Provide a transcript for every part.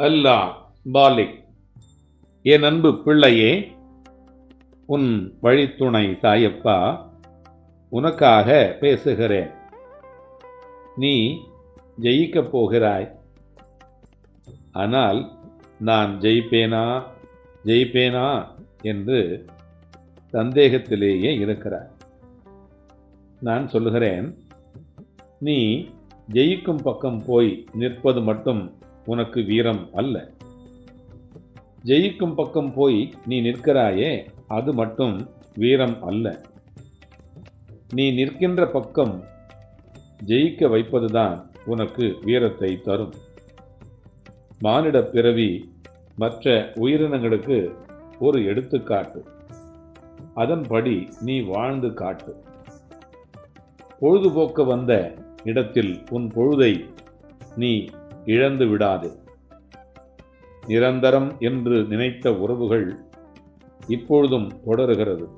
அல்லா folic. என் அன்பு பிள்ளையே உன் வழித்துணை தாயப்பா உனக்காக பேசுகிறேன். நீ ஜெயிக்கப் போகிறாய். ஆனால் நான் ஜெயிப்பேனா ஜெயிப்பேனா என்று சந்தேகத்திலேயே இருக்கிறாய். நான் சொல்லுகிறேன் நீ ஜெயிக்கும் பக்கம் போய் நிற்பது மட்டும் உனக்கு வீரம் அல்ல. ஜெயிக்கும் பக்கம் போய் நீ நிற்கிறாயே அது மட்டும் வீரம் அல்ல. நீ நிற்கின்ற பக்கம் ஜெயிக்க வைப்பதுதான் உனக்கு வீரத்தை தரும். மானிட பிறவி மற்ற உயிரினங்களுக்கு ஒரு எடுத்துக்காட்டு. அதன்படி நீ வாழ்ந்து காட்டு. பொழுதுபோக்க வந்த இடத்தில் உன் பொழுதை நீ இழந்து விடாதே. நிரந்தரம் என்று நினைத்த உறவுகள் இப்பொழுதும் தொடருகிறது.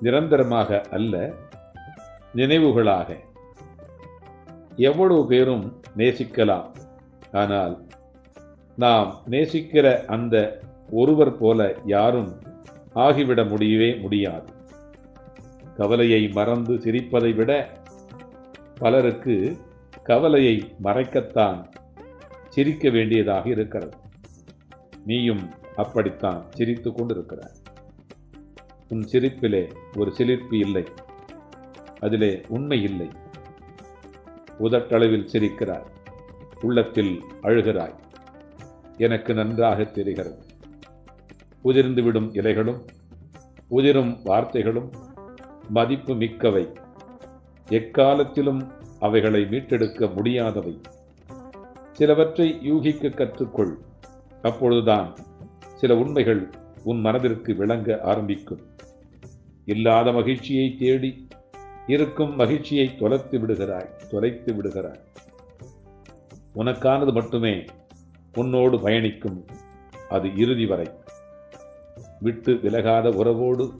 நிரந்தரமாக அல்ல நினைவுகளாக. எவ்வளவு பேரும் நேசிக்கலாம். ஆனால் நாம் நேசிக்கிற அந்த ஒருவர் போல யாரும் ஆகிவிட முடியவே முடியாது. கவலையை மறந்து சிரிப்பதை விட பலருக்கு கவலையை மறைக்கத்தான் சிரிக்க வேண்டியதாக இருக்கிறது. நீயும் அப்படித்தான் சிரித்து கொண்டிருக்கிறாய். உன் சிரிப்பிலே ஒரு சிலிர்ப்பு இல்லை. அதிலே உண்மை இல்லை. உதட்டளவில் சிரிக்கிறாய். உள்ளத்தில் அழுகிறாய். எனக்கு நன்றாக தெரிகிறது. உதிர்ந்துவிடும் இலைகளும் உதிரும் வார்த்தைகளும் மதிப்பு மிக்கவை. எக்காலத்திலும் அவைகளை மீட்டெடுக்க முடியாதவை. சிலவற்றை யூகிக்க கற்றுக்கொள். அப்பொழுதுதான் சில உண்மைகள் உன் மனதிற்கு விளங்க ஆரம்பிக்கும். இல்லாத மகிழ்ச்சியை தேடி இருக்கும் மகிழ்ச்சியை தொலைத்து விடுகிறாய் தொலைத்து விடுகிறாய். உனக்கானது மட்டுமே உன்னோடு பயணிக்கும். அது இறுதி வரை. விட்டு விலகாத உறவோடு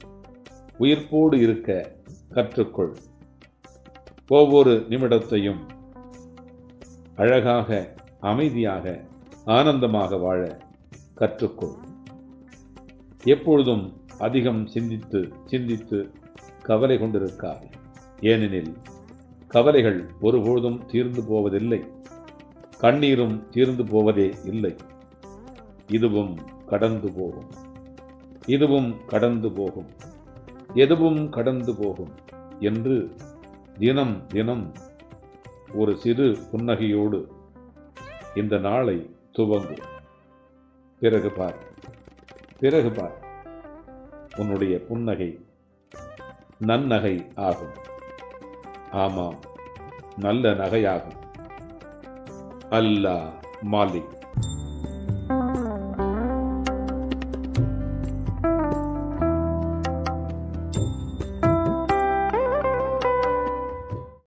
உயிர்ப்போடு இருக்க கற்றுக்கொள். ஒவ்வொரு நிமிடத்தையும் அழகாக அமைதியாக ஆனந்தமாக வாழ கற்றுக்கொள். எப்பொழுதும் அதிகம் சிந்தித்து சிந்தித்து கவலை கொண்டிருக்காது. ஏனெனில் கவலைகள் ஒருபொழுதும் தீர்ந்து போவதில்லை. கண்ணீரும் தீர்ந்து போவதே இல்லை. இதுவும் கடந்து போகும். இதுவும் கடந்து போகும். எதுவும் கடந்து போகும் என்று தினம் தினம் ஒரு சிறு புன்னகையோடு இந்த நாளை துவங்கு. பிறகு பார். பிறகு பார். உன்னுடைய புன்னகை நன்னகை ஆகும். ஆமாம் நல்ல நகையாகும். அல்லாஹ் மாலிக்.